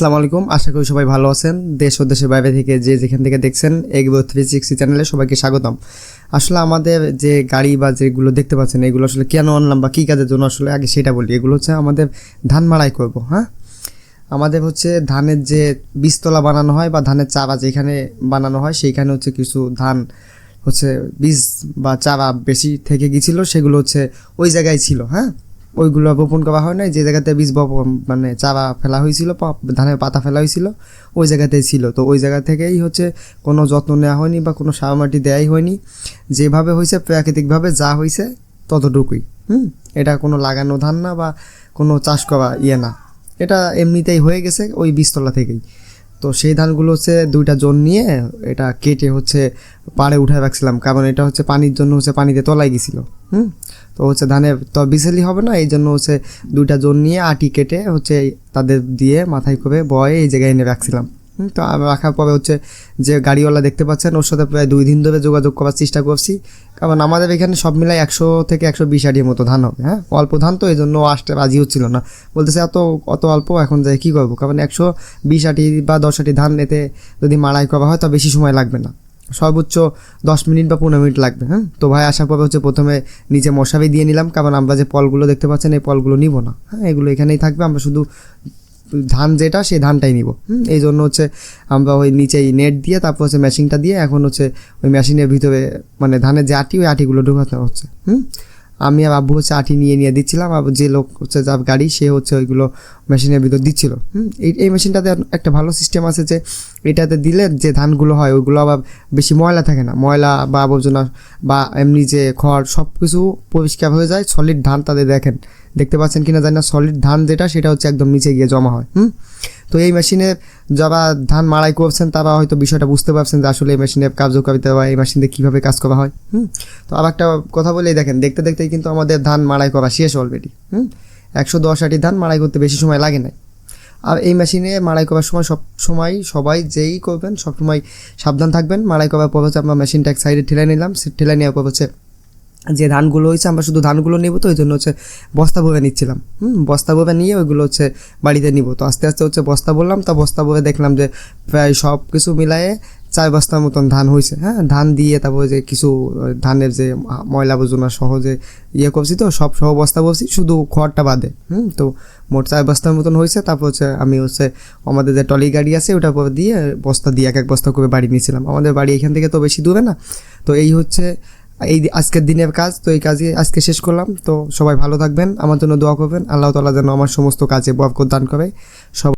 আসসালামু আলাইকুম। আশা করি সবাই ভালো আছেন। দেশ ও দেশের বাইরে থেকে যে যেখান থেকে দেখছেন এগবো থ্রি সিক্সটি চ্যানেলে সবাইকে স্বাগতম। আসলে আমাদের যে গাড়ি বা যেগুলো দেখতে পাচ্ছেন, এগুলো আসলে কেন আনলাম বা কী কাজের জন্য আসলে আগে সেটা বলি। এগুলো হচ্ছে আমাদের ধান মাড়াই করব হ্যাঁ? আমাদের হচ্ছে ধানের যে বীজতলা বানানো হয় বা ধানের চারা যেখানে বানানো হয়, সেইখানে হচ্ছে কিছু ধান হচ্ছে বীজ বা চারা বেশি থেকে গিয়েছিল, সেগুলো হচ্ছে ওই জায়গায় ছিল হ্যাঁ? ওইগুলো বপন করা হয় নাই, যে জায়গাতে বীজ বপন মানে চারা ফেলা হয়েছিল ধানের পাতা ফেলা হয়েছিল, ওই জায়গাতেই ছিল। তো ওই জায়গা থেকেই হচ্ছে কোনো যত্ন নেওয়া হয়নি বা কোনো সার মাটি দেওয়াই হয়নি। যেভাবে হয়েছে, প্রাকৃতিকভাবে যা হয়েছে, ততটুকুই। হুম? এটা কোনো লাগানো ধান না বা কোনো চাষ করা ইয়ে না। এটা এমনিতেই হয়ে গেছে ওই বীজতলা থেকেই। তো সেই ধানগুলো হচ্ছে দুইটা জোন নিয়ে এটা কেটে হচ্ছে পাড়ে উঠায় রাখছিলাম। কারণ এটা হচ্ছে পানির জন্য হচ্ছে পানিতে তলায় গেছিল। হুম? তো হচ্ছে ধানের তো বিসেলি হবে না এই জন্য হচ্ছে দুইটা জোন নিয়ে আটি কেটে হচ্ছে তাদের দিয়ে মাথায় করে বয়ে এই জায়গায় এনে রাখছিলাম। তো রাখার পরে হচ্ছে যে গাড়িওয়ালা দেখতে পাচ্ছেন, ওর সাথে প্রায় দুই দিন ধরে যোগাযোগ করার চেষ্টা করছি। কারণ আমাদের এখানে সব মিলাই একশো থেকে একশো বিশ আটির মতো ধান হবে হ্যাঁ? অল্প ধান তো এই জন্য আসতে রাজি হচ্ছিল না। বলতেছে, এত, অত অল্প, এখন যাই কী করব? কারণ একশো বিশ আটি বা দশ আটি ধান এতে যদি মাড়াই করা হয়, তা বেশি সময় লাগবে না। সর্বোচ্চ দশ মিনিট বা পনেরো মিনিট লাগবে হ্যাঁ? তো ভাই, আসার পরে হচ্ছে প্রথমে নিচে মশারি দিয়ে নিলাম। কারণ আমরা যে পলগুলো দেখতে পাচ্ছেন, এই পলগুলো নিব না হ্যাঁ? এগুলো এখানেই থাকবে, আমরা শুধু ধান যেটা, সেই ধানটাই নিব। এই জন্য হচ্ছে আমরা ওই নিচেই নেট দিয়ে, তারপর হচ্ছে মেশিনটা দিয়ে এখন হচ্ছে ওই মেশিনের ভিতরে মানে ধানের যে আটি, ওই আটিগুলো ঢোকাতে হচ্ছে। হুম, আমি আর আব্বু হচ্ছে আটি নিয়ে নিয়ে দিচ্ছিলাম, আর যে লোক হচ্ছে যার গাড়ি, সে হচ্ছে ওইগুলো মেশিনের ভিতর দিচ্ছিল। হুম, এই এই মেশিনটাতে একটা ভালো সিস্টেম আছে যে, এটাতে দিলে যে ধানগুলো হয়, ওইগুলো আবার বেশি ময়লা থাকে না। ময়লা বা আবর্জনা বা এমনি যে খড় সব কিছু পরিষ্কার হয়ে যায়। সলিড ধান তাদের দেখেন। দেখতে পাচ্ছেন কিনা জানি না সলিড ধান যেটা, সেটা হচ্ছে একদম নিচে গিয়ে জমা হয়, হুম? তো এই মেশিনে যারা ধান মাড়াই করছেন, তারা হয়তো বিষয়টা বুঝতে পারছেন যে আসলে এই মেশিনের কার্যকারিতা বা এই মেশিন দিয়ে কীভাবে কাজ করা হয়, হুম? তো আর একটা কথা বলেই দেখেন, দেখতে দেখতেই কিন্তু আমাদের ধান মাড়াই করা শেষ অলরেডি হুম? একশো দশ আটি ধান মাড়াই করতে বেশি সময় লাগে না আর এই মেশিনে মাড়াই করার সময় সব সময় সবাই যেই করবেন, সব সময় সাবধান থাকবেন। মাড়াই করার পর হচ্ছে আমরা মেশিনটা এক সাইডে ঠেলে নিলাম। সে ঠেলে নেওয়ার পর হচ্ছে যে ধানগুলো হয়েছে, আমরা শুধু ধানগুলো নেব তো ওই জন্য হচ্ছে বস্তা ভরে নিচ্ছিলাম। হুম, বস্তা ভরে নিয়ে ওইগুলো হচ্ছে বাড়িতে নিব। তো আস্তে আস্তে হচ্ছে বস্তা বললাম, তা বস্তা ভরে দেখলাম যে প্রায় সব কিছু মিলায়ে চার বস্তার মতন ধান হয়েছে। হ্যাঁ ধান দিয়ে তারপরে যে কিছু ধানের যে ময়লা আবর্জনা সহজে ইয়ে করছি তো, সব সহ বস্তা বলছি শুধু খড়টা বাদে। হুম, তো মোট চার বস্তার মতন হয়েছে, তারপর হচ্ছে আমি হচ্ছে আমাদের যে টলি গাড়ি আছে, ওটার দিয়ে বস্তা দিয়ে এক এক বস্তা করে বাড়ি নিয়েছিলাম। আমাদের বাড়ি এখান থেকে তো বেশি দূরে না। তো এই হচ্ছে এই আজকের দিনের কাজ, তো এই কাজই আজকে শেষ করলাম। তো সবাই ভালো থাকবেন, আমার জন্য দোয়া করবেন। আল্লাহ তালা যেন আমার সমস্ত কাজে বরকত দান করে। সব